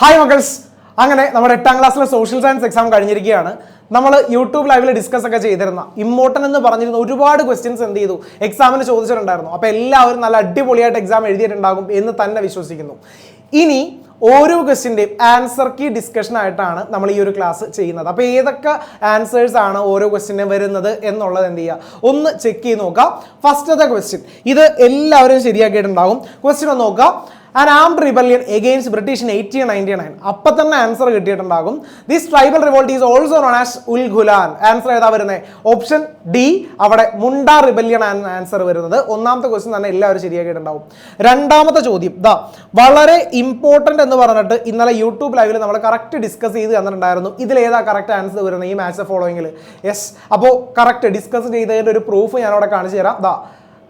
Hi മക്കൾസ് അങ്ങനെ നമ്മുടെ എട്ടാം ക്ലാസ്സിലെ സോഷ്യൽ സയൻസ് എക്സാം കഴിഞ്ഞിരിക്കുകയാണ്. നമ്മൾ യൂട്യൂബ് ലൈവിൽ ഡിസ്കസ് ഒക്കെ ചെയ്തിരുന്ന ഇമ്പോർട്ടൻ എന്ന് പറഞ്ഞിരുന്ന ഒരുപാട് ക്വസ്റ്റ്യൻസ് എന്ത് ചെയ്തു? എക്സാമിന് ചോദിച്ചിട്ടുണ്ടായിരുന്നു. അപ്പോൾ എല്ലാവരും നല്ല അടിപൊളിയായിട്ട് എക്സാം എഴുതിയിട്ടുണ്ടാകും എന്ന് തന്നെ വിശ്വസിക്കുന്നു. ഇനി ഓരോ ക്വസ്റ്റിന്റെയും ആൻസർ കീ ഡിസ്കഷൻ ആയിട്ടാണ് നമ്മൾ ഈ ഒരു ക്ലാസ് ചെയ്യുന്നത്. അപ്പോൾ ഏതൊക്കെ ആൻസേഴ്സ് ആണ് ഓരോ ക്വസ്റ്റിനും വരുന്നത് എന്നുള്ളത് എന്ത് ചെയ്യുക? ഒന്ന് ചെക്ക് ചെയ്ത് നോക്കാം ഫസ്റ്റത്തെ ക്വസ്റ്റ്യൻ ഇത് എല്ലാവരും ശരിയാക്കിയിട്ടുണ്ടാകും. ക്വസ്റ്റ്യൻ ഒന്ന് നോക്കുക. An armed rebellion against British in eighteen ninety nine അപ്പം തന്നെ answer കിട്ടിയിട്ടുണ്ടാകും. This tribal revolt is also known as Ulgulan answer ഏതാ വരുന്നത് ഓപ്ഷൻ ഡി അവിടെ മുണ്ട റിബല്യൻ ആൻസർ വരുന്നത്. ഒന്നാമത്തെ ക്വസ്റ്റ്യൻ തന്നെ എല്ലാവരും ശരിയാക്കിയിട്ടുണ്ടാവും രണ്ടാമത്തെ ചോദ്യം ദാ വളരെ ഇമ്പോർട്ടന്റ് എന്ന് പറഞ്ഞിട്ട് ഇന്നലെ യൂട്യൂബ് ലൈവിൽ നമ്മൾ കറക്റ്റ് ഡിസ്കസ് ചെയ്ത് തന്നിട്ടുണ്ടായിരുന്നു. ഇതിലേതാ കറക്റ്റ് ആൻസർ വരുന്നത് ഈ മാച്ച് ഫോളോയിങ്ങിൽ യെസ് അപ്പോൾ കറക്റ്റ് ഡിസ്കസ് ചെയ്തതിന്റെ ഒരു പ്രൂഫ് ഞാൻ അവിടെ കാണിച്ചു തരാം. ദാ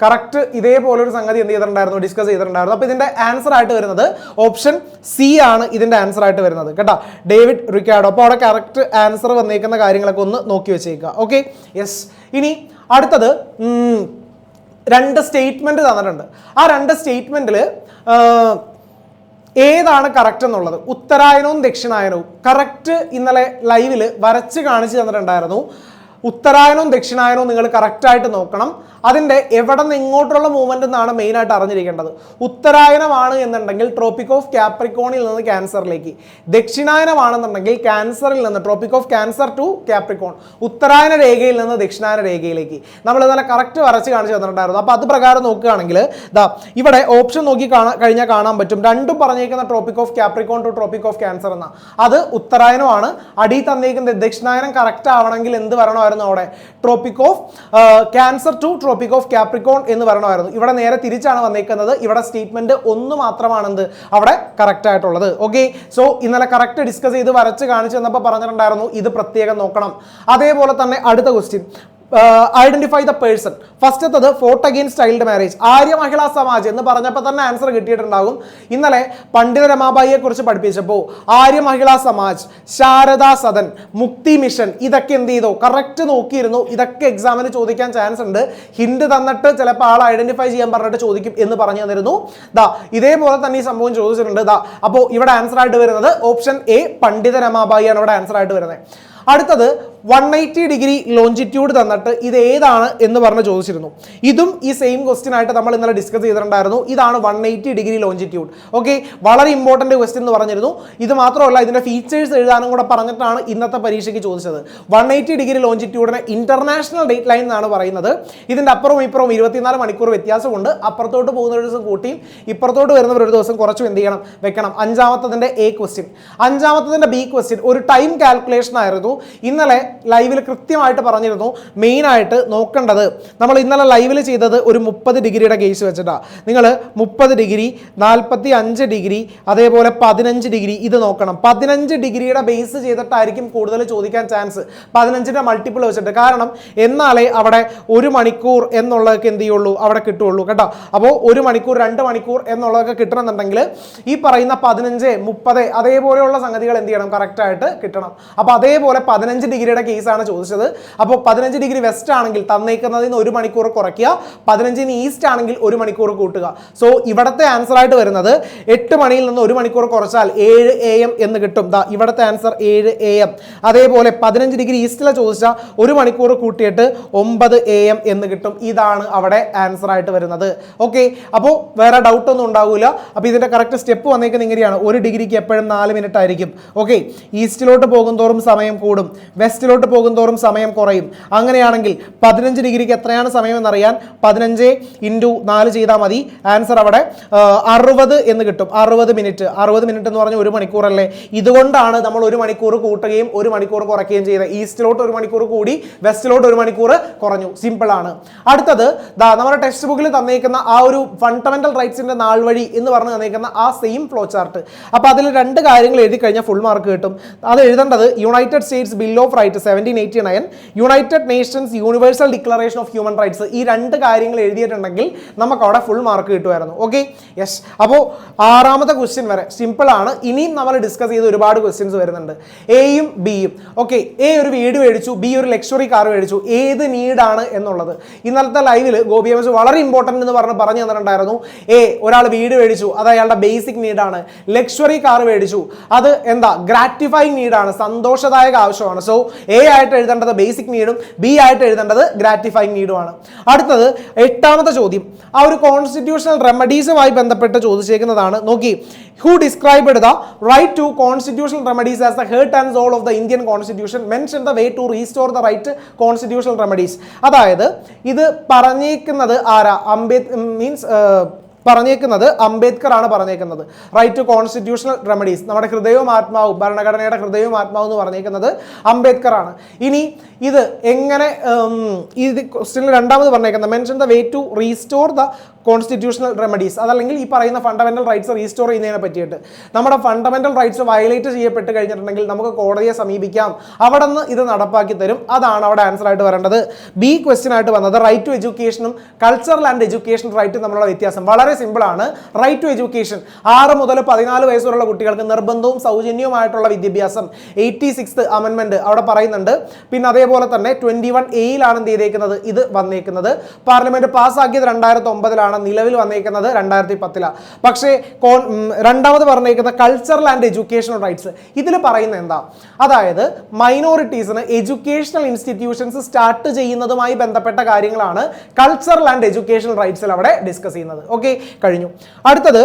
കറക്റ്റ് ഇതേപോലെ ഒരു സംഗതി എന്ത് ചെയ്തിട്ടുണ്ടായിരുന്നു? ഡിസ്കസ് ചെയ്തിട്ടുണ്ടായിരുന്നു. അപ്പോൾ ഇതിന്റെ ആൻസർ ആയിട്ട് വരുന്നത് ഓപ്ഷൻ സി ആണ് ഇതിന്റെ ആൻസർ ആയിട്ട് വരുന്നത്. കേട്ടോ? David Ricardo. അപ്പോൾ അവിടെ കറക്റ്റ് ആൻസർ വന്നേക്കുന്ന കാര്യങ്ങളൊക്കെ ഒന്ന് നോക്കി വെച്ചേക്കുക. ഓക്കെ യെസ് ഇനി അടുത്തത് രണ്ട് സ്റ്റേറ്റ്മെന്റ് തന്നിട്ടുണ്ട്. ആ രണ്ട് സ്റ്റേറ്റ്മെന്റിൽ ഏതാണ് കറക്റ്റ് എന്നുള്ളത്? ഉത്തരായനവും ദക്ഷിണായനവും. കറക്റ്റ് ഇന്നലെ ലൈവിൽ വരച്ച് കാണിച്ചു തന്നിട്ടുണ്ടായിരുന്നു. ഉത്തരായനവും ദക്ഷിണായനവും നിങ്ങൾ കറക്റ്റായിട്ട് നോക്കണം. അതിന്റെ എവിടെ നിന്ന് ഇങ്ങോട്ടുള്ള മൂവ്മെന്റ് എന്നാണ് മെയിനായിട്ട് അറിഞ്ഞിരിക്കേണ്ടത്. ഉത്തരായനമാണ് എന്നുണ്ടെങ്കിൽ ട്രോപ്പിക് ഓഫ് ക്യാപ്രിക്കോണിൽ നിന്ന് ക്യാൻസറിലേക്ക് ദക്ഷിണായനമാണെന്നുണ്ടെങ്കിൽ ക്യാൻസറിൽ നിന്ന് tropic of cancer to capricorn ഉത്തരായന രേഖയിൽ നിന്ന് ദക്ഷിണായന രേഖയിലേക്ക്. നമ്മൾ ഇന്നലെ കറക്റ്റ് വരച്ച് കാണിച്ചു തന്നിട്ടുണ്ടായിരുന്നു. അപ്പോൾ അത് പ്രകാരം നോക്കുകയാണെങ്കിൽ ദാ ഇവിടെ ഓപ്ഷൻ നോക്കി കാണാൻ കഴിഞ്ഞാൽ കാണാൻ പറ്റും. രണ്ടും പറഞ്ഞേക്കുന്ന tropic of capricorn to tropic of cancer എന്ന. അത് ഉത്തരായനമാണ്. അടി തന്നേക്കുന്നത് ദക്ഷിണായനം കറക്റ്റ് ആവണമെങ്കിൽ എന്ത് വരണമായിരുന്നു അവിടെ? Tropic of cancer to of capricorn എന്ന് പറയണമായിരുന്നു. ഇവിടെ നേരെ തിരിച്ചാണ് വന്നേക്കുന്നത്. ഇവിടെ സ്റ്റേറ്റ്മെന്റ് ഒന്ന് മാത്രമാണ് എന്ത് അവിടെ കറക്റ്റ് ആയിട്ടുള്ളത്. ഓക്കെ സോ ഇന്നലെ കറക്റ്റ് ഡിസ്കസ് ചെയ്ത് വരച്ച് കാണിച്ചു തന്നപ്പോൾ പറഞ്ഞിട്ടുണ്ടായിരുന്നു ഇത് പ്രത്യേകം നോക്കണം. അതേപോലെ തന്നെ അടുത്ത question identify the person first ഫസ്റ്റത്തത് fought against child marriage Arya Mahila Samaj എന്ന് പറഞ്ഞപ്പോൾ തന്നെ ആൻസർ കിട്ടിയിട്ടുണ്ടാകും. ഇന്നലെ പണ്ഡിത രമാബായിയെ കുറിച്ച് പഠിപ്പിച്ചപ്പോൾ ആര്യ മഹിളാ സമാജ് ശാരദാ സദൻ മുക്തി മിഷൻ ഇതൊക്കെ എന്ത് ചെയ്തു? കറക്റ്റ് നോക്കിയിരുന്നു. ഇതൊക്കെ എക്സാമിന് ചോദിക്കാൻ ചാൻസ് ഉണ്ട്. ഹിന്റ് തന്നിട്ട് ചിലപ്പോൾ ആൾ ഐഡന്റിഫൈ ചെയ്യാൻ പറഞ്ഞിട്ട് ചോദിക്കും എന്ന് പറഞ്ഞു തന്നിരുന്നു. ദാ ഇതേപോലെ തന്നെ ഈ സംഭവം ചോദിച്ചിട്ടുണ്ട്. ദാ അപ്പോൾ ഇവിടെ ആൻസർ ആയിട്ട് വരുന്നത് ഓപ്ഷൻ എ പണ്ഡിത രമാബായി ആണ് ഇവിടെ ആൻസർ ആയിട്ട് വരുന്നത്. അടുത്തത് വൺ എയ്റ്റി ഡിഗ്രി ലോഞ്ചിറ്റ്യൂഡ് തന്നിട്ട് ഇത് ഏതാണ് എന്ന് പറഞ്ഞ് ചോദിച്ചിരുന്നു. ഇതും ഈ സെയിം ക്വസ്റ്റ്യൻ ആയിട്ട് നമ്മൾ ഇന്നലെ ഡിസ്കസ് ചെയ്തിട്ടുണ്ടായിരുന്നു. ഇതാണ് one eighty degree longitude okay വളരെ ഇമ്പോർട്ടന്റ് ക്വസ്റ്റ്യൻ എന്ന് പറഞ്ഞിരുന്നു. ഇത് മാത്രമല്ല ഇതിന്റെ ഫീച്ചേഴ്സ് എഴുതാനും കൂടെ പറഞ്ഞിട്ടാണ് ഇന്നത്തെ പരീക്ഷയ്ക്ക് ചോദിച്ചത്. വൺ എയ്റ്റി ഡിഗ്രി ലോഞ്ചിറ്റ്യൂഡിന് ഇന്റർനാഷണൽ ഡേറ്റ് ലൈൻ എന്നാണ് പറയുന്നത്. ഇതിന്റെ അപ്പുറവും ഇപ്പുറവും ഇരുപത്തിനാല് മണിക്കൂർ വ്യത്യാസമുണ്ട്. അപ്പുറത്തോട്ട് പോകുന്ന ഒരു ദിവസം കൂട്ടിയും ഇപ്പുറത്തോട്ട് വരുന്നവർ ഒരു ദിവസം കുറച്ചും എന്ത് ചെയ്യണം? വെക്കണം. അഞ്ചാമത്തതിന്റെ എ ക്വസ്റ്റ്യൻ അഞ്ചാമത്തതിന്റെ ബി ക്വസ്റ്റ്യൻ ഒരു ടൈം കാൽക്കുലേഷൻ ആയിരുന്നു. ഇന്നലെ ലൈവിൽ കൃത്യമായിട്ട് പറഞ്ഞിരുന്നു മെയിനായിട്ട് നോക്കേണ്ടത്. നമ്മൾ ഇന്നലെ ലൈവിൽ ചെയ്തത് ഒരു മുപ്പത് ഡിഗ്രിയുടെ കേസ് വെച്ചിട്ടാണ് നിങ്ങൾ മുപ്പത് ഡിഗ്രി നാൽപ്പത്തി അഞ്ച് ഡിഗ്രി അതേപോലെ പതിനഞ്ച് ഡിഗ്രി ഇത് നോക്കണം. പതിനഞ്ച് ഡിഗ്രിയുടെ ബേസ് ചെയ്തിട്ടായിരിക്കും കൂടുതൽ ചോദിക്കാൻ ചാൻസ് പതിനഞ്ചിന്റെ മൾട്ടിപ്പിൾ വെച്ചിട്ട്. കാരണം എന്നാലേ അവിടെ ഒരു മണിക്കൂർ എന്നുള്ളതൊക്കെ എന്ത് ചെയ്യുള്ളൂ? അവിടെ കിട്ടുള്ളൂ. കേട്ടോ? അപ്പോൾ ഒരു മണിക്കൂർ രണ്ട് മണിക്കൂർ എന്നുള്ളതൊക്കെ കിട്ടണമെന്നുണ്ടെങ്കിൽ ഈ പറയുന്ന പതിനഞ്ച് മുപ്പത് അതേപോലെയുള്ള സംഗതികൾ എന്ത് ചെയ്യണം? കറക്റ്റായിട്ട് കിട്ടണം. അപ്പോൾ അതേപോലെ പതിനഞ്ച് ഡിഗ്രിയുടെ കേസാണ് ചോദിച്ചത്. അപ്പോൾ പതിനഞ്ച് ഡിഗ്രി വെസ്റ്റ് ആണെങ്കിൽ തന്നേക്കുന്നതിൽ നിന്ന് ഒരു മണിക്കൂർ കുറയ്ക്കുക. പതിനഞ്ചിന് ഈസ്റ്റ് ആണെങ്കിൽ ഒരു മണിക്കൂർ കൂട്ടുക. സോ ഇവിടുത്തെ ആൻസർ ആയിട്ട് വരുന്നത് എട്ട് മണിയിൽ നിന്ന് ഒരു മണിക്കൂർ കുറച്ചാൽ ഏഴ് എ എം എന്ന് കിട്ടും. ദാ ഇവിടുത്തെ ആൻസർ ഏഴ് എ എം അതേപോലെ പതിനഞ്ച് ഡിഗ്രി ഈസ്റ്റിലെ ചോദിച്ചാൽ ഒരു മണിക്കൂർ കൂട്ടിയിട്ട് ഒമ്പത് എ എം എന്ന് കിട്ടും. ഇതാണ് അവിടെ ആൻസർ ആയിട്ട് വരുന്നത്. ഓക്കെ അപ്പോൾ വേറെ ഡൗട്ട് ഒന്നും ഉണ്ടാവില്ല അപ്പോൾ ഇതിന്റെ കറക്റ്റ് സ്റ്റെപ്പ് വന്നേക്കുന്നത് ഇങ്ങനെയാണ്. ഒരു ഡിഗ്രിക്ക് എപ്പോഴും നാല് മിനിറ്റ് ആയിരിക്കും. ഓക്കെ ഈസ്റ്റിലോട്ട് പോകുന്തോറും സമയം കൂടും. വെസ്റ്റിലോട്ട് പോകുന്തോറും സമയം കുറയും. അങ്ങനെയാണെങ്കിൽ പതിനഞ്ച് ഡിഗ്രിക്ക് എത്രയാണ് സമയം എന്നറിയാൻ പതിനഞ്ച് ഇന്റു നാല് ചെയ്താൽ മതി. ആൻസർ അവിടെ അറുപത് എന്ന് കിട്ടും. അറുപത് മിനിറ്റ്. അറുപത് മിനിറ്റ് എന്ന് പറഞ്ഞാൽ ഒരു മണിക്കൂറല്ലേ? ഇതുകൊണ്ടാണ് നമ്മൾ ഒരു മണിക്കൂർ കൂട്ടുകയും ഒരു മണിക്കൂർ കുറയ്ക്കുകയും ചെയ്തത്. ഈസ്റ്റിലോട്ട് ഒരു മണിക്കൂർ കൂടി വെസ്റ്റിലോട്ട് ഒരു മണിക്കൂർ കുറഞ്ഞു. സിമ്പിളാണ് അടുത്തത് നമ്മുടെ ടെക്സ്റ്റ് ബുക്കിൽ തന്നേക്കുന്ന ആ ഒരു ഫണ്ടമെന്റൽ റൈറ്റ്സിന്റെ നാൾ വഴി എന്ന് പറഞ്ഞ് തന്നേക്കുന്ന ആ സെയിം ഫ്ലോ ചാർട്ട് അപ്പോൾ അതിൽ രണ്ട് കാര്യങ്ങൾ എഴുതി കഴിഞ്ഞാൽ ഫുൾ മാർക്ക് കിട്ടും. അത് എഴുതേണ്ടത് United States Bill of Rights right seventeen eighty nine United Nations Universal Declaration of Human Rights ഈ രണ്ട് കാര്യങ്ങൾ എഴുതിയിട്ടുണ്ടെങ്കിൽ നമുക്ക് അവിടെ ഫുൾ മാർക്ക് കിട്ടുമായിരുന്നു. ഓക്കെ യെസ് അപ്പോൾ ആറാമത്തെ ക്വസ്റ്റ്യൻ വരെ. സിമ്പിൾ ആണ്. ഇനിയും നമ്മൾ ഡിസ്കസ് ചെയ്ത് ഒരുപാട് ക്വസ്റ്റ്യൻസ് വരുന്നുണ്ട്. എയും ബിയും ഓക്കെ എ ഒരു വീട് മേടിച്ചു. ബി ഒരു ലക്ഷറി കാർ മേടിച്ചു. ഏത് നീഡാണ് എന്നുള്ളത്. ഇന്നലത്തെ ലൈവിൽ ഗോപി എം വളരെ ഇമ്പോർട്ടന്റ് എന്ന് പറഞ്ഞ് പറഞ്ഞു തന്നിട്ടുണ്ടായിരുന്നു. എ ഒരാൾ വീട് മേടിച്ചു. അത് അയാളുടെ ബേസിക് നീഡാണ് ലക്ഷറി കാർ മേടിച്ചു. അത് എന്താ? ഗ്രാറ്റിഫൈങ് നീഡാണ് സന്തോഷദായക ആവശ്യമാണ്. സോ എ ആയിട്ട് എഴുതേണ്ടത് ബേസിക് നീഡും ബി ആയിട്ട് എഴുതേണ്ടത് ഗ്രാറ്റിഫൈങ് നീഡുമാണ് അടുത്തത് എട്ടാമത്തെ ചോദ്യം. ആ ഒരു കോൺസ്റ്റിറ്റ്യൂഷണൽ റെമഡീസുമായി ബന്ധപ്പെട്ട് ചോദിച്ചേക്കുന്നതാണ്. നോക്കി who described the right to constitutional remedies as the heart and soul of the Indian constitution mention the way to restore the right constitutional remedies അതായത് ഇത് പറഞ്ഞേക്കുന്നത് ആരാ? അംബേദ് മീൻസ് പറഞ്ഞേക്കുന്നത് അംബേദ്കർ ആണ് പറഞ്ഞേക്കുന്നത്. റൈറ്റ് ടു കോൺസ്റ്റിറ്റ്യൂഷണൽ റെമഡീസ് നമ്മുടെ ഹൃദയവും ആത്മാവും ഭരണഘടനയുടെ ഹൃദയവും ആത്മാവും എന്ന് പറഞ്ഞേക്കുന്നത് അംബേദ്കർ ആണ് ഇനി ഇത് എങ്ങനെ ഇത് ക്വസ്റ്റ്യനിൽ രണ്ടാമത് പറഞ്ഞേക്കുന്നത്. Mention the way to restore the constitutional remedies അതല്ലെങ്കിൽ ഈ പറയുന്ന ഫണ്ടമെന്റൽ റൈറ്റ്സ് റീസ്റ്റോർ ചെയ്യുന്നതിനെ പറ്റിയിട്ട്. നമ്മുടെ ഫണ്ടമെന്റൽ റൈറ്റ്സ് വയലേറ്റ് ചെയ്യപ്പെട്ട് കഴിഞ്ഞിട്ടുണ്ടെങ്കിൽ നമുക്ക് കോടതിയെ സമീപിക്കാം. അവിടെ നിന്ന് ഇത് നടപ്പാക്കി തരും. അതാണ് അവിടെ ആൻസർ ആയിട്ട് വരേണ്ടത്. ബി ക്വസ്റ്റ്യൻ ആയിട്ട് വന്നത് റൈറ്റ് ടു എഡ്യൂക്കേഷനും കൾച്ചറൽ ആൻഡ് എഡ്യൂക്കേഷൻ റൈറ്റ് നമ്മളുടെ വ്യത്യാസം. വളരെ സിമ്പിളാണ് റൈറ്റ് ടു എഡ്യൂക്കേഷൻ ആറ് മുതൽ പതിനാല് വയസ്സുള്ള കുട്ടികൾക്ക് നിർബന്ധവും സൗജന്യവുമായിട്ടുള്ള വിദ്യാഭ്യാസം. എയ്റ്റി സിക്സ് അമെൻമെന്റ് അവിടെ പറയുന്നുണ്ട്. പിന്നെ അതേപോലെ തന്നെ ട്വന്റി വൺ എയിലാണ് എന്ത് ചെയ്തേക്കുന്നത്? ഇത് വന്നേക്കുന്നത്. പാർലമെന്റ് പാസ്സാക്കിയത് രണ്ടായിരത്തി ഒമ്പതിലാണ്. നിലവിൽ വന്നേക്കുന്നത് രണ്ടായിരത്തി പത്തിലാണ് പക്ഷേ കോൺ രണ്ടാമത് പറഞ്ഞേക്കുന്ന കൾച്ചറൽ ആൻഡ് എഡ്യൂക്കേഷണൽ റൈറ്റ്സ് ഇതിൽ പറയുന്നത് എന്താ? അതായത് മൈനോറിറ്റീസിന് എഡ്യൂക്കേഷണൽ ഇൻസ്റ്റിറ്റ്യൂഷൻസ് സ്റ്റാർട്ട് ചെയ്യുന്നതുമായി ബന്ധപ്പെട്ട കാര്യങ്ങളാണ് കൾച്ചറൽ ആൻഡ് എഡ്യൂക്കേഷണൽ റൈറ്റ്സിൽ അവിടെ ഡിസ്കസ് ചെയ്യുന്നത്. ഓക്കെ കഴിഞ്ഞു. അടുത്തത്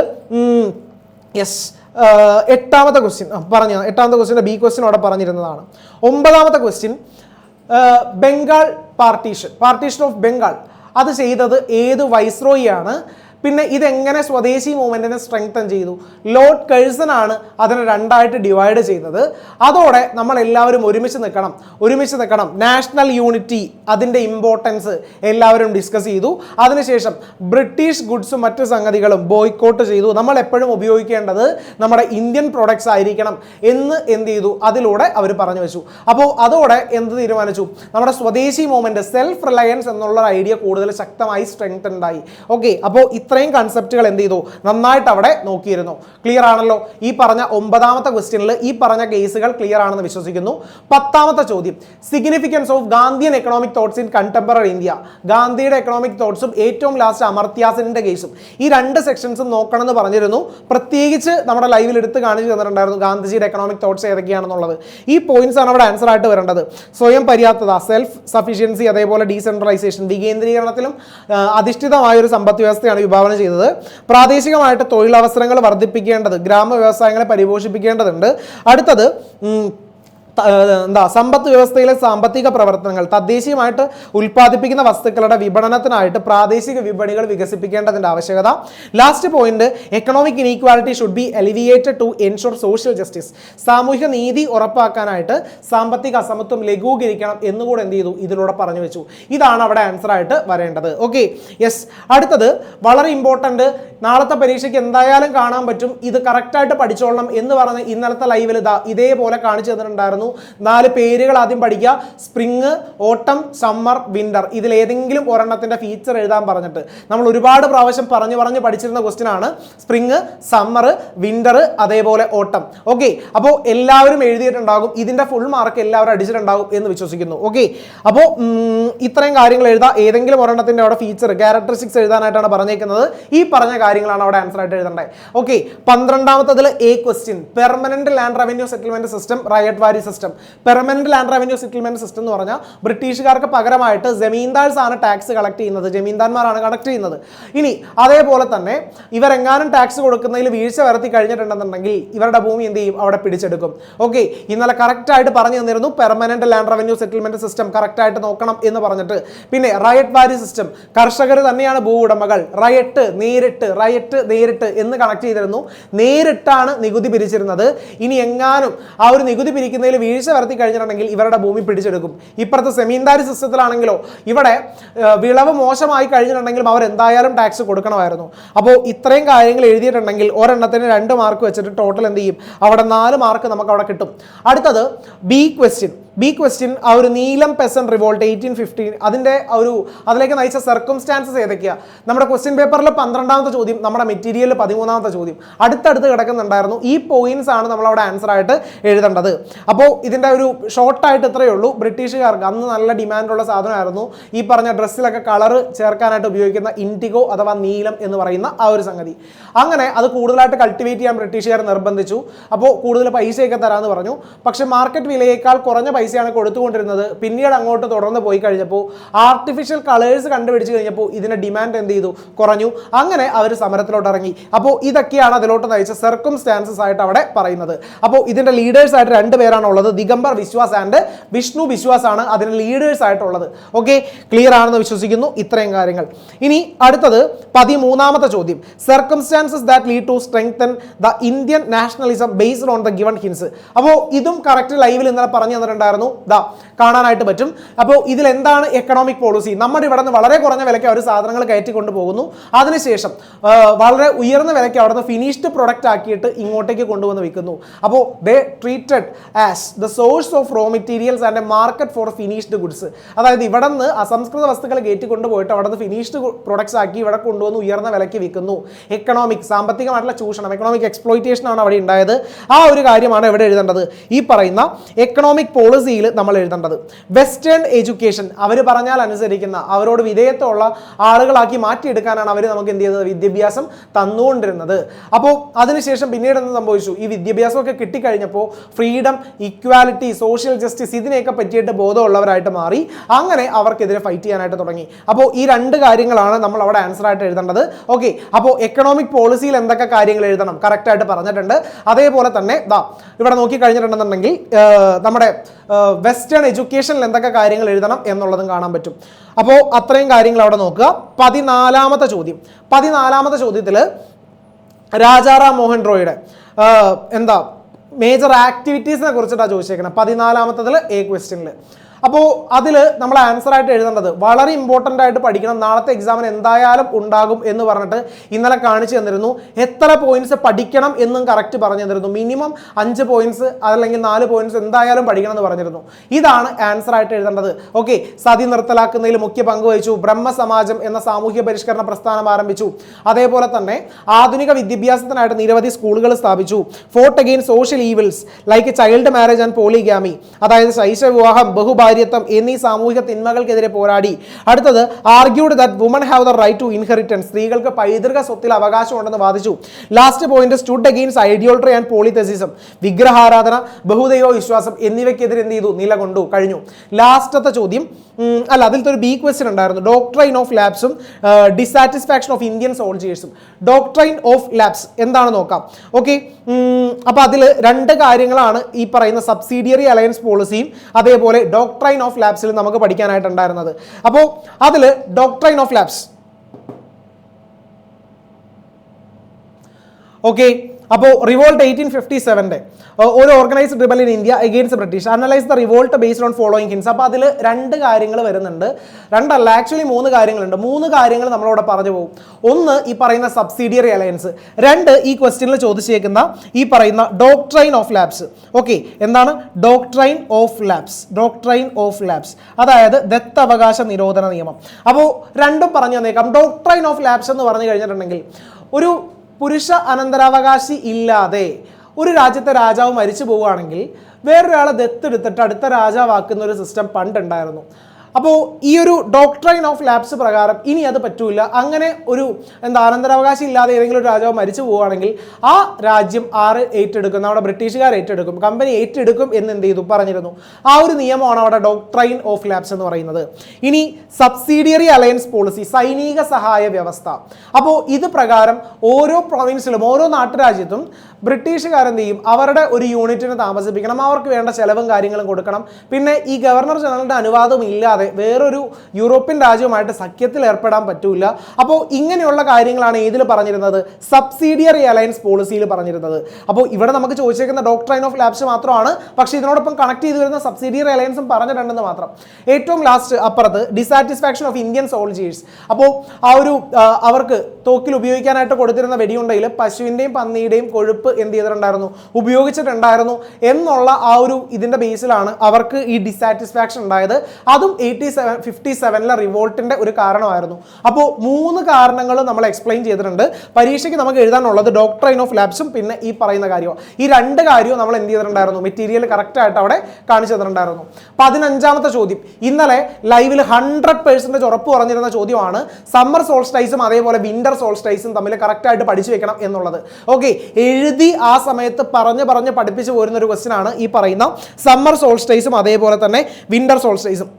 യെസ് എട്ടാമത്തെ ക്വസ്റ്റ്യൻ പറഞ്ഞു. എട്ടാമത്തെ ക്വസ്റ്റ്യന്റെ ബി ക്വസ്റ്റ്യൻ അവിടെ പറഞ്ഞിരുന്നതാണ്. ഒമ്പതാമത്തെ question Bengal partition partition of Bengal അത് ചെയ്തത് ഏത് വൈസ്രോയിയാണ്? പിന്നെ ഇതെങ്ങനെ സ്വദേശി മൂവ്മെന്റിനെ സ്ട്രെങ്തൻ ചെയ്തു? ലോർഡ് കഴ്സൺ ആണ് അതിനെ രണ്ടായിട്ട് ഡിവൈഡ് ചെയ്തത്. അതോടെ നമ്മൾ എല്ലാവരും ഒരുമിച്ച് നിൽക്കണം. ഒരുമിച്ച് നിൽക്കണം. നാഷണൽ യൂണിറ്റി അതിന്റെ ഇമ്പോർട്ടൻസ് എല്ലാവരും ഡിസ്കസ് ചെയ്തു. അതിനുശേഷം ബ്രിട്ടീഷ് ഗുഡ്സും മറ്റ് സംഗതികളും ബോയ്ക്കോട്ട് ചെയ്തു. നമ്മൾ എപ്പോഴും ഉപയോഗിക്കേണ്ടത് നമ്മുടെ ഇന്ത്യൻ പ്രൊഡക്ട്സ് ആയിരിക്കണം എന്ന് എന്ത് ചെയ്തു? അതിലൂടെ അവർ പറഞ്ഞു വെച്ചു. അപ്പോൾ അതോടെ എന്ത് തീരുമാനിച്ചു? നമ്മുടെ സ്വദേശി മൂവ്മെന്റ് സെൽഫ് റിലയൻസ് എന്നുള്ള ഐഡിയ കൂടുതൽ ശക്തമായി സ്ട്രെങ്ത് ഉണ്ടായി ഓക്കെ അപ്പോൾ ഇത്രയും കൺസെപ്റ്റുകൾ എന്ത് ചെയ്തു? നന്നായിട്ട് അവിടെ നോക്കിയിരുന്നു. ക്ലിയർ ആണല്ലോ? ഈ പറഞ്ഞ ഒമ്പതാമത്തെ ക്വസ്റ്റ്യനിൽ ഈ പറഞ്ഞ കേസുകൾ ക്ലിയർ ആണെന്ന് വിശ്വസിക്കുന്നു. പത്താമത്തെ ചോദ്യം. Significance of Gandhian economic thoughts in contemporary India ഗാന്ധിയുടെ എക്കണോമിക് തോട്ട്സും ഏറ്റവും ലാസ്റ്റ് അമർത്യാസനിന്റെ കേസും ഈ രണ്ട് സെക്ഷൻസും നോക്കണം എന്ന് പറഞ്ഞിരുന്നു. പ്രത്യേകിച്ച് നമ്മുടെ ലൈവിൽ എടുത്ത് കാണിച്ചു തന്നിട്ടുണ്ടായിരുന്നു ഗാന്ധിജിയുടെ എക്കണോമിക് തോട്ട്സ് ഏതൊക്കെയാണെന്നുള്ളത്. ഈ പോയിന്റ്സ് ആണ് അവിടെ ആൻസർ ആയിട്ട് വരേണ്ടത്. സ്വയം പര്യാപ്തത സെൽഫ് സഫീഷ്യൻസി അതേപോലെ ഡീസെൻട്രലൈസേഷൻ വികേന്ദ്രീകരണത്തിലും അധിഷ്ഠിതമായ ഒരു സമ്പദ് വ്യവസ്ഥയാണ് വിഭാവനം ചെയ്തത്. പ്രാദേശികമായിട്ട് തൊഴിലവസരങ്ങൾ വർദ്ധിപ്പിക്കേണ്ടത് ഗ്രാമ വ്യവസായങ്ങളെ പരിപോഷിപ്പിക്കേണ്ടതുണ്ട്. അടുത്തത് എന്താ സമ്പദ് വ്യവസ്ഥയിലെ സാമ്പത്തിക പ്രവർത്തനങ്ങൾ തദ്ദേശീയമായിട്ട് ഉൽപ്പാദിപ്പിക്കുന്ന വസ്തുക്കളുടെ വിപണനത്തിനായിട്ട് പ്രാദേശിക വിപണികൾ വികസിപ്പിക്കേണ്ടതിന്റെ ആവശ്യകത. Last point economic inequality should be alleviated to ensure social justice സാമൂഹിക നീതി ഉറപ്പാക്കാനായിട്ട് സാമ്പത്തിക അസമത്വം ലഘൂകരിക്കണം എന്നുകൂടെ എന്ത് ചെയ്തു? ഇതിലൂടെ പറഞ്ഞു വെച്ചു. ഇതാണ് അവിടെ ആൻസർ ആയിട്ട് വരേണ്ടത്. ഓക്കെ യെസ് അടുത്തത് വളരെ ഇമ്പോർട്ടന്റ് നാളത്തെ പരീക്ഷയ്ക്ക് എന്തായാലും കാണാൻ പറ്റും. ഇത് കറക്റ്റായിട്ട് പഠിച്ചോളണം എന്ന് പറഞ്ഞ് ഇന്നലത്തെ ലൈവിൽ ഇതാ ഇതേപോലെ കാണിച്ചു തന്നിട്ടുണ്ടായിരുന്നു. നാല് പേരുകൾ ആദ്യം പഠിക്കുക. സ്പ്രിങ് ഓട്ടം സമ്മർ വിന്റർ ഇതിൽ ഏതെങ്കിലും ഒരെണ്ണത്തിന്റെ ഫീച്ചർ എഴുതാൻ പറഞ്ഞിട്ട്. നമ്മൾ ഒരുപാട് പ്രാവശ്യം പറഞ്ഞു പറഞ്ഞ് പഠിച്ചിരുന്ന ക്വസ്റ്റ്യൻ ആണ്. സ്പ്രിങ് സമ്മർ വിന്റർ അതേപോലെ ഓട്ടം ഓക്കെ അപ്പോൾ എല്ലാവരും എഴുതിയിട്ടുണ്ടാകും. ഇതിന്റെ ഫുൾ മാർക്ക് എല്ലാവരും അടിച്ചിട്ടുണ്ടാകും എന്ന് വിശ്വസിക്കുന്നു. ഓക്കെ അപ്പോൾ ഇത്രയും കാര്യങ്ങൾ എഴുതാം. ഏതെങ്കിലും ഒരെണ്ണത്തിന്റെ അവിടെ ഫീച്ചർ ക്യാരക്ടറിസ്റ്റിക്സ് എഴുതാനായിട്ടാണ് പറഞ്ഞേക്കുന്നത്. ഈ പറഞ്ഞ കാര്യങ്ങളാണ് അവിടെ ആൻസർ ആയിട്ട് എഴുതേണ്ടത് okay പന്ത്രണ്ടാമത്തതിൽ A question permanent land revenue settlement system ryotwari system permanent land revenue settlement system എന്ന് പറഞ്ഞാൽ ബ്രിട്ടീഷുകാർക്ക് പകരമായിട്ട് ജമീന്ദാർസ് ആണ് ടാക്സ് കളക്ട് ചെയ്യുന്നത് ജമീന്ദാർമാരാണ് കളക്ട് ചെയ്യുന്നത്. ഇനി അതേപോലെ തന്നെ ഇവരെങ്ങാനും ടാക്സ് കൊടുക്കുന്നതിൽ വീഴ്ച വരുത്തി കഴിഞ്ഞിട്ടുണ്ടെന്നുണ്ടെങ്കിൽ ഇവരുടെ ഭൂമി എന്ത് ചെയ്യും? അവിടെ പിടിച്ചെടുക്കും. ഓക്കെ ഇന്നലെ കറക്റ്റ് ആയിട്ട് പറഞ്ഞു തന്നിരുന്നു permanent land revenue settlement system correct ആയിട്ട് നോക്കണം എന്ന് പറഞ്ഞിട്ട്. പിന്നെ റയറ്റ് വാരി സിസ്റ്റം കർഷകർ തന്നെയാണ് ഭൂ ഉടമകൾ റയറ്റ് നേരിട്ട് റയറ്റ് നേരിട്ട് എന്ന് കണക്ട് ചെയ്തിരുന്നു. നേരിട്ടാണ് നികുതി പിരിച്ചിരുന്നത്. ഇനി എങ്ങാനും ആ ഒരു നികുതി പിരിക്കുന്നതിൽ വീഴ്ച വരുത്തി കഴിഞ്ഞിട്ടുണ്ടെങ്കിൽ ഇവരുടെ ഭൂമി പിടിച്ചെടുക്കും. ഇപ്പുറത്തെ സെമീന്ദാരി സിസ്റ്റത്തിലാണെങ്കിലോ ഇവിടെ വിളവ് മോശമായി കഴിഞ്ഞിട്ടുണ്ടെങ്കിലും അവർ എന്തായാലും ടാക്സ് കൊടുക്കണമായിരുന്നു. അപ്പോൾ ഇത്രയും കാര്യങ്ങൾ എഴുതിയിട്ടുണ്ടെങ്കിൽ ഒരെണ്ണത്തിന് രണ്ട് മാർക്ക് വെച്ചിട്ട് ടോട്ടൽ എന്ത് ചെയ്യും? അവിടെ നാല് മാർക്ക് നമുക്ക് അവിടെ കിട്ടും. അടുത്തത് ബി ക്വസ്റ്റ്യൻ ബി ക്വസ്റ്റ്യൻ ആ ഒരു നീലം പെസൻ റിവോൾട്ട് എയ്റ്റീൻ ഫിഫ്റ്റീൻ അതിന്റെ ഒരു അതിലേക്ക് നയിച്ച സർക്കംസ്റ്റാൻസസ് ഏതൊക്കെയാണ് നമ്മുടെ ക്വസ്റ്റ്യൻ പേപ്പറിൽ പന്ത്രണ്ടാമത്തെ ചോദ്യം നമ്മുടെ മെറ്റീരിയലിൽ പതിമൂന്നാമത്തെ ചോദ്യം. അടുത്തടുത്ത് കിടക്കുന്നുണ്ടായിരുന്നു. ഈ പോയിന്റ്സ് ആണ് നമ്മൾ അവിടെ ആൻസർ ആയിട്ട് എഴുതേണ്ടത്. അപ്പോൾ ഇതിന്റെ ഒരു ഷോർട്ടായിട്ട് ഇത്രയേ ഉള്ളൂ. ബ്രിട്ടീഷുകാർക്ക് അന്ന് നല്ല ഡിമാൻഡുള്ള സാധനമായിരുന്നു. ഈ പറഞ്ഞ ഡ്രസ്സിലൊക്കെ കളർ ചേർക്കാനായിട്ട് ഉപയോഗിക്കുന്ന ഇൻഡിഗോ അഥവാ നീലം എന്ന് പറയുന്ന ആ ഒരു സംഗതി. അങ്ങനെ അത് കൂടുതലായിട്ട് കൾട്ടിവേറ്റ് ചെയ്യാൻ ബ്രിട്ടീഷുകാർ നിർബന്ധിച്ചു. അപ്പോൾ കൂടുതൽ പൈസയൊക്കെ തരാമെന്ന് പറഞ്ഞു. പക്ഷേ മാർക്കറ്റ് വിലയേക്കാൾ കുറഞ്ഞ പൈസയാണ് കൊടുത്തുകൊണ്ടിരുന്നത്. പിന്നീട് അങ്ങോട്ട് തുടർന്ന് പോയി കഴിഞ്ഞപ്പോൾ ആർട്ടിഫിഷ്യൽ കളേഴ്സ് കണ്ടുപിടിച്ച് കഴിഞ്ഞപ്പോൾ ഇതിന്റെ ഡിമാൻഡ് എന്ത് ചെയ്തു? കുറഞ്ഞു. അങ്ങനെ അവർ സമരത്തിലോട്ട് ഇറങ്ങി. അപ്പോൾ ഇതൊക്കെയാണ് അതിലോട്ട് നയിച്ച സർക്കംസ്റ്റാൻസസ് ആയിട്ട് അവിടെ പറയുന്നത്. അപ്പോൾ ഇതിന്റെ ലീഡേഴ്സ് ആയിട്ട് രണ്ട് പേരാണ് ഉള്ളത് ദിഗംബർ വിശ്വാസ് ആൻഡ് വിഷ്ണു വിശ്വാസ് ആണ് അതിന് ലീഡേഴ്സ് ആയിട്ടുള്ളത്. ഓക്കെ ക്ലിയർ ആണെന്ന് വിശ്വസിക്കുന്നു. ഇത്രയും കാര്യങ്ങൾ. ഇനി അടുത്തത് പതിമൂന്നാമത്തെ ചോദ്യം. Circumstances that lead to strengthen the Indian nationalism based on the given hints അപ്പോൾ ഇതും കറക്റ്റ് ലൈവിൽ ഇന്നലെ പറഞ്ഞു തന്നിട്ടുണ്ടായിരുന്നു ദാ കാണാനായിട്ട് പറ്റും. അപ്പോൾ ഇതിൽ എന്താണ് എക്കണോമിക് പോളിസി നമ്മുടെ ഇവിടെ നിന്ന് വളരെ കുറഞ്ഞ വിലയ്ക്ക് അവർ സാധനങ്ങൾ കയറ്റി കൊണ്ടുപോകുന്നു അതിനുശേഷം വളരെ ഉയർന്ന വിലയ്ക്ക് അവിടെ നിന്ന് ഫിനിഷ്ഡ് പ്രൊഡക്റ്റ് ആക്കിയിട്ട് ഇങ്ങോട്ടേക്ക് കൊണ്ടുവന്ന് വിൽക്കുന്നു. അപ്പോൾ they treated as the source of raw materials and market for finished goods അതായത് ഇവിടെ നിന്ന് അസംസ്കൃത വസ്തുക്കൾ കയറ്റി കൊണ്ടുപോയിട്ട് അവിടെ നിന്ന് ഫിനിഷ്ഡ് പ്രൊഡക്ട്സ് ആക്കി ഇവിടെ കൊണ്ടുവന്ന് ഉയർന്ന വിലയ്ക്ക് വിൽക്കുന്നു. എക്കണോമിക് സാമ്പത്തികമായിട്ടുള്ള ചൂഷണം എക്കണോമിക് എക്സ്പ്ലോയിറ്റേഷൻ ആണ് അവിടെ ഉണ്ടായത്. ആ ഒരു കാര്യമാണ് ഇവിടെ എഴുതേണ്ടത്. ഈ പറയുന്ന എക്കണോമിക് പോളിസിയിൽ നമ്മൾ എഴുതേണ്ടത്. വെസ്റ്റേൺ എഡ്യൂക്കേഷൻ അവർ പറഞ്ഞാൽ അനുസരിക്കുന്ന അവരോട് വിധേയത്വമുള്ള ആളുകളാക്കി മാറ്റിയെടുക്കാനാണ് അവർ നമുക്ക് എന്ത് ചെയ്തത്? വിദ്യാഭ്യാസം തന്നുകൊണ്ടിരുന്നത്. അപ്പോൾ അതിനുശേഷം പിന്നീട് എന്ത് സംഭവിച്ചു? ഈ വിദ്യാഭ്യാസമൊക്കെ കിട്ടിക്കഴിഞ്ഞപ്പോൾ ഫ്രീഡം ഇക്വാലിറ്റി സോഷ്യൽ ജസ്റ്റിസ് ഇതിനെയൊക്കെ പറ്റിയിട്ട് ബോധമുള്ളവരായിട്ട് മാറി. അങ്ങനെ അവർക്കെതിരെ ഫൈറ്റ് ചെയ്യാനായിട്ട് തുടങ്ങി. അപ്പോൾ ഈ രണ്ട് കാര്യങ്ങളാണ് നമ്മൾ അവിടെ ആൻസർ ആയിട്ട് എഴുതേണ്ടത്. ഓക്കെ അപ്പോൾ എക്കണോമിക് പോളിസിയിൽ എന്തൊക്കെ കാര്യങ്ങൾ എഴുതണം? കറക്റ്റായിട്ട് പറഞ്ഞിട്ടുണ്ട്. അതേപോലെ തന്നെ ദാ ഇവിടെ നോക്കി കഴിഞ്ഞിട്ടുണ്ടെന്നുണ്ടെങ്കിൽ നമ്മുടെ വെസ്റ്റേൺ എഡ്യൂക്കേഷനിൽ എന്തൊക്കെ കാര്യങ്ങൾ എഴുതണം എന്നുള്ളതും കാണാൻ പറ്റും. അപ്പോൾ അത്രയും കാര്യങ്ങൾ അവിടെ നോക്കുക. പതിനാലാമത്തെ ചോദ്യം. പതിനാലാമത്തെ ചോദ്യത്തിൽ രാജാറാം മോഹൻ റോയുടെ എന്താ മേജർ ആക്ടിവിറ്റീസിനെ കുറിച്ചിട്ടാണ് ചോദിച്ചേക്കുന്നത് പതിനാലാമത്തതിൽ എ ക്വസ്റ്റ്യനിൽ അപ്പോൾ അതിൽ നമ്മൾ ആൻസർ ആയിട്ട് എഴുതേണ്ടത് വളരെ ഇമ്പോർട്ടന്റ് ആയിട്ട് പഠിക്കണം. നാളത്തെ എക്സാമിന് എന്തായാലും ഉണ്ടാകും എന്ന് പറഞ്ഞിട്ട് ഇന്നലെ കാണിച്ചു തന്നിരുന്നു. എത്ര പോയിന്റ്സ് പഠിക്കണം എന്നും കറക്റ്റ് പറഞ്ഞു തന്നിരുന്നു. മിനിമം അഞ്ച് പോയിന്റ്സ് അതല്ലെങ്കിൽ നാല് പോയിന്റ്സ് എന്തായാലും പഠിക്കണം എന്ന് പറഞ്ഞിരുന്നു. ഇതാണ് ആൻസർ ആയിട്ട് എഴുതേണ്ടത്. ഓക്കെ സതി നിർത്തലാക്കുന്നതിൽ മുഖ്യ പങ്ക് വഹിച്ചു. ബ്രഹ്മസമാജം എന്ന സാമൂഹ്യ പരിഷ്കരണ പ്രസ്ഥാനം ആരംഭിച്ചു. അതേപോലെ തന്നെ ആധുനിക വിദ്യാഭ്യാസത്തിനായിട്ട് നിരവധി സ്കൂളുകൾ സ്ഥാപിച്ചു. Fought again social evils like child marriage and polygamy അതായത് ശൈശവ വിവാഹം ബഹുഭാര്യത്വം എന്നീ സാമൂഹിക തിന്മകൾക്കെതിരെ പോരാടി. അടുത്തത് argued that woman have the right to inheritance സ്ത്രീകൾക്ക് പൈതൃക സ്വത്തിൽ അവകാശമുണ്ടെന്ന് വാദിച്ചു. Last point stood against idolatry and polytheism വിഗ്രഹാരാധന ബഹുദൈവ വിശ്വാസം എന്നിവയ്ക്കെതിരെ എന്ത് ചെയ്തു? നിലകൊണ്ടു. കഴിഞ്ഞു. ലാസ്റ്റത്തെ ചോദ്യം അല്ല അതിലത്തെ ഒരു ബി ക്വസ്റ്റ്യൻ ഉണ്ടായിരുന്നു. ഡോക്ട്രൈൻ ഓഫ് ലാബ്സും ഡിസാറ്റിസ്ഫാക്ഷൻ ഓഫ് ഇന്ത്യൻ സോൾജിയേഴ്സും ഡോക്ട്രൈൻ ഓഫ് ലാബ്സ് എന്താണ് നോക്കാം. ഓക്കെ അപ്പോൾ അതിൽ രണ്ട് കാര്യങ്ങളാണ് ഈ പറയുന്ന സബ്സിഡിയറി അലയൻസ് പോളിസിയും അതേപോലെ ഡോക്ട്രൈൻ ഓഫ് ലാബ്സിൽ നമുക്ക് പഠിക്കാനായിട്ടുണ്ടായിരുന്നത്. അപ്പോൾ അതിൽ ഡോക്ട്രൈൻ ഓഫ് ലാബ്സ്. ഓക്കെ. അപ്പോൾ റിവോൾട്ട് എയ്റ്റീൻ ഫിഫ്റ്റി സെവന്റെ ഒരു organised rebel in India against British analyse the revolt based on following hints അപ്പോൾ അതിൽ രണ്ട് കാര്യങ്ങൾ വരുന്നുണ്ട്. രണ്ടല്ല ആക്ച്വലി മൂന്ന് കാര്യങ്ങളുണ്ട്. മൂന്ന് കാര്യങ്ങൾ നമ്മളവിടെ പറഞ്ഞു പോകും. ഒന്ന് ഈ പറയുന്ന സബ്സിഡിയറി അലയൻസ് രണ്ട് ഈ ക്വസ്റ്റ്യനിൽ ചോദിച്ചേക്കുന്ന ഈ പറയുന്ന ഡോക്ട്രൈൻ ഓഫ് ലാബ്സ് ഓക്കെ എന്താണ്? Doctrine of lapse doctrine of lapse അതായത് ദത്തവകാശ നിരോധന നിയമം. അപ്പോൾ രണ്ടും പറഞ്ഞു തന്നേക്കാം. ഡോക്ട്രൈൻ ഓഫ് ലാബ്സ് എന്ന് പറഞ്ഞു കഴിഞ്ഞിട്ടുണ്ടെങ്കിൽ ഒരു പുരുഷ അനന്തരാവകാശി ഇല്ലാതെ ഒരു രാജ്യത്തെ രാജാവ് മരിച്ചു പോവുകയാണെങ്കിൽ വേറൊരാളെ ദത്തെടുത്തിട്ട് അടുത്ത രാജാവാക്കുന്ന ഒരു സിസ്റ്റം പണ്ടുണ്ടായിരുന്നു. അപ്പോൾ ഈ ഒരു ഡോക്ട്രൈൻ ഓഫ് ലാബ്സ് പ്രകാരം ഇനി അത് പറ്റൂല. അങ്ങനെ ഒരു എന്താ അനന്തരാവകാശം ഇല്ലാതെ ഏതെങ്കിലും ഒരു രാജാവ് മരിച്ചു പോവുകയാണെങ്കിൽ ആ രാജ്യം ആറ് ഏറ്റെടുക്കും? നമ്മുടെ ബ്രിട്ടീഷുകാർ ഏറ്റെടുക്കും. കമ്പനി ഏറ്റെടുക്കും എന്ന് എന്ത് ചെയ്തു? പറഞ്ഞിരുന്നു. ആ ഒരു നിയമമാണ് അവിടെ ഡോക്ട്രൈൻ ഓഫ് ലാബ്സ് എന്ന് പറയുന്നത്. ഇനി സബ്സിഡിയറി അലയൻസ് പോളിസി സൈനിക സഹായ വ്യവസ്ഥ. അപ്പോൾ ഇത് പ്രകാരം ഓരോ പ്രൊവിൻസിലും ഓരോ നാട്ടുരാജ്യത്തും ബ്രിട്ടീഷുകാരെന്ത് ചെയ്യും? അവരുടെ ഒരു യൂണിറ്റിനെ താമസിപ്പിക്കണം. അവർക്ക് വേണ്ട ചെലവും കാര്യങ്ങളും കൊടുക്കണം. പിന്നെ ഈ ഗവർണർ ജനറലിന്റെ അനുവാദം ഇല്ലാതെ അല്ലാതെ വേറൊരു യൂറോപ്യൻ രാജ്യവുമായിട്ട് സഖ്യത്തിൽ ഏർപ്പെടാൻ പറ്റൂല. അപ്പോൾ ഇങ്ങനെയുള്ള കാര്യങ്ങളാണ് ഏതിൽ പറഞ്ഞിരുന്നത്. സബ്സിഡിയറി അലയൻസ് പോളിസിയിൽ പറഞ്ഞിരുന്നത്. അപ്പോൾ ഇവിടെ നമുക്ക് ചോദിച്ചേക്കുന്ന ഡോക്ട്രൈൻ ഓഫ് ലാബ്സ് മാത്രമാണ് പക്ഷേ ഇതിനോടൊപ്പം കണക്ട് ചെയ്ത് വരുന്ന സബ്സിഡിയറി അലയൻസും പറഞ്ഞിട്ടുണ്ടെന്ന് മാത്രം. ഏറ്റവും ലാസ്റ്റ് അപ്പുറത്ത് ഡിസാറ്റിസ്ഫാക്ഷൻ ഓഫ് ഇന്ത്യൻ സോൾജേഴ്സ് അപ്പോൾ ആ ഒരു അവർക്ക് തോക്കിൽ ഉപയോഗിക്കാനായിട്ട് കൊടുത്തിരുന്ന വെടിയുണ്ടയിൽ പശുവിന്റെയും പന്നിയുടെയും കൊഴുപ്പ് എന്ത് ചെയ്തിട്ടുണ്ടായിരുന്നു? ഉപയോഗിച്ചിട്ടുണ്ടായിരുന്നു. എന്നുള്ള ആ ഒരു ഇതിന്റെ ബേസിലാണ് അവർക്ക് ഈ ഡിസാറ്റിസ്ഫാക്ഷൻ ഉണ്ടായത്. അതും എയ്റ്റി സെവൻ ഫിഫ്റ്റി സെവനിലെ റിവോൾട്ടിന്റെ ഒരു കാരണമായിരുന്നു. അപ്പോൾ മൂന്ന് കാരണങ്ങൾ നമ്മൾ എക്സ്പ്ലെയിൻ ചെയ്തിട്ടുണ്ട്. പരീക്ഷയ്ക്ക് നമുക്ക് എഴുതാനുള്ളത് ഡോക്ട്രൈൻ ഓഫ് ലാബ്സും പിന്നെ ഈ പറയുന്ന കാര്യവും. ഈ രണ്ട് കാര്യവും നമ്മൾ എന്ത് ചെയ്തിട്ടുണ്ടായിരുന്നു? മെറ്റീരിയൽ കറക്റ്റ് ആയിട്ട് അവിടെ കാണിച്ചു തന്നിട്ടുണ്ടായിരുന്നു. പതിനഞ്ചാമത്തെ ചോദ്യം. ഇന്നലെ ലൈവിൽ ഹൺഡ്രഡ് പേഴ്സന്റേജ് ഉറപ്പ് പറഞ്ഞിരുന്ന ചോദ്യമാണ്. സമ്മർ സോൾസ്റ്റൈസും അതേപോലെ വിന്റർ സോൾസ്റ്റൈസും തമ്മിൽ കറക്റ്റ് ആയിട്ട് പഠിച്ചു വെക്കണം എന്നുള്ളത്. ഓക്കെ എഴുതി ആ സമയത്ത് പറഞ്ഞ് പറഞ്ഞ് പഠിപ്പിച്ചു പോരുന്ന ഒരു ക്വസ്റ്റ്യൻ ആണ് ഈ പറയുന്ന സമ്മർ സോൾസ്റ്റൈസും അതേപോലെ തന്നെ വിന്റർ സോൾസ്റ്റൈസും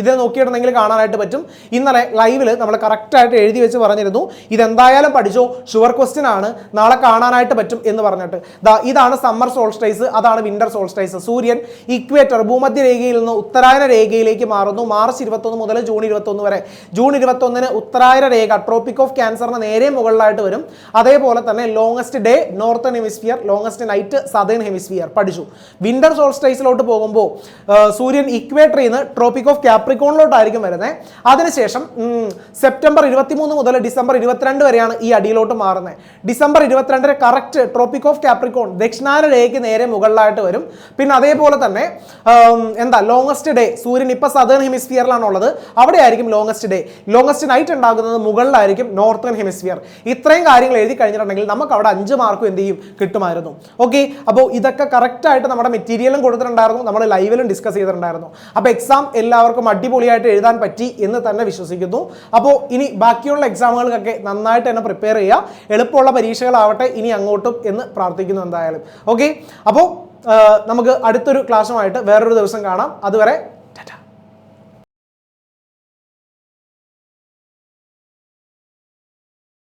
ഇത് നോക്കിയിട്ടുണ്ടെങ്കിൽ കാണാനായിട്ട് പറ്റും. ഇന്നലെ ലൈവിൽ നമ്മൾ കറക്റ്റായിട്ട് എഴുതി വെച്ച് പറഞ്ഞിരുന്നു ഇതെന്തായാലും പഠിച്ചോ? ഷുവർ ക്വസ്റ്റ്യൻ ആണ്. നാളെ കാണാനായിട്ട് പറ്റും എന്ന് പറഞ്ഞിട്ട്. ദാ ഇതാണ് സമ്മർ സോൾസ്റ്റൈസ് അതാണ് വിന്റർ സോൾസ്റ്റൈസ് സൂര്യൻ ഇക്വേറ്റർ ഭൂമധ്യ രേഖയിൽ നിന്ന് ഉത്തരായന രേഖയിലേക്ക് മാറുന്നു. മാർച്ച് ഇരുപത്തൊന്ന് മുതൽ ജൂൺ ഇരുപത്തൊന്ന് വരെ. ജൂൺ ഇരുപത്തൊന്നിന് ഉത്തരായന രേഖ ട്രോപ്പിക് ഓഫ് ക്യാൻസറിന് നേരെ മുകളിലായിട്ട് വരും. അതേപോലെ തന്നെ longest day northern hemisphere longest night southern hemisphere പഠിച്ചു. വിന്റർ സോൾസ്റ്റൈസിലോട്ട് പോകുമ്പോൾ സൂര്യൻ ഇക്വേറ്ററിൽ നിന്ന് ട്രോപ്പിക് ഓഫ് ക്യാപ്രിക്കോണിലോട്ടായിരിക്കും വരുന്നത് അതിനുശേഷം സെപ്റ്റംബർ ഇരുപത്തിമൂന്ന് മുതൽ ഡിസംബർ ഇരുപത്തിരണ്ട് വരെയാണ് ഈ അടിയിലോട്ട് മാറുന്നത് ഡിസംബർ ഇരുപത്തിരണ്ടിന് കറക്റ്റ് ട്രോപ്പിക് ഓഫ് കാപ്രിക്കോൺ ദക്ഷിണാന രേഖയ്ക്ക് നേരെ മുകളിലായിട്ട് വരും. പിന്നെ അതേപോലെ തന്നെ എന്താ ലോങ്ങസ്റ്റ് ഡേ സൂര്യൻ ഇപ്പൊ സദേൺ ഹെമിസ്ഫിയറിലാണ് ഉള്ളത് അവിടെ ആയിരിക്കും ലോങ്ങസ്റ്റ് ഡേ ലോങ്ങസ്റ്റ് നൈറ്റ് ഉണ്ടാകുന്നത് മുകളിലായിരിക്കും നോർത്തേൺ ഹെമിസ്ഫിയർ ഇത്രയും കാര്യങ്ങൾ എഴുതി കഴിഞ്ഞിട്ടുണ്ടെങ്കിൽ നമുക്ക് അവിടെ അഞ്ച് മാർക്കും എന്ത് ചെയ്യും? കിട്ടുമായിരുന്നു. ഓക്കെ അപ്പോൾ ഇതൊക്കെ കറക്റ്റ് ആയിട്ട് നമ്മുടെ മെറ്റീരിയലും കൊടുത്തിട്ടുണ്ടായിരുന്നു. നമ്മൾ ലൈവിലും ഡിസ്കസ് ചെയ്തിട്ടുണ്ടായിരുന്നു. അപ്പോൾ എക്സാം എല്ലാവർക്കും അടിപൊളിയായിട്ട് എഴുതാൻ പറ്റി എന്ന് തന്നെ വിശ്വസിക്കുന്നു. അപ്പോൾ ഇനി ബാക്കിയുള്ള എക്സാമുകൾക്കൊക്കെ നന്നായിട്ട് തന്നെ പ്രിപ്പയർ ചെയ്യുക. എളുപ്പമുള്ള പരീക്ഷകളാവട്ടെ ഇനി അങ്ങോട്ടും എന്ന് പ്രാർത്ഥിക്കുന്നു എന്തായാലും. ഓക്കെ അപ്പോൾ നമുക്ക് അടുത്തൊരു ക്ലാസ്സുമായിട്ട് വേറൊരു ദിവസം കാണാം. അതുവരെ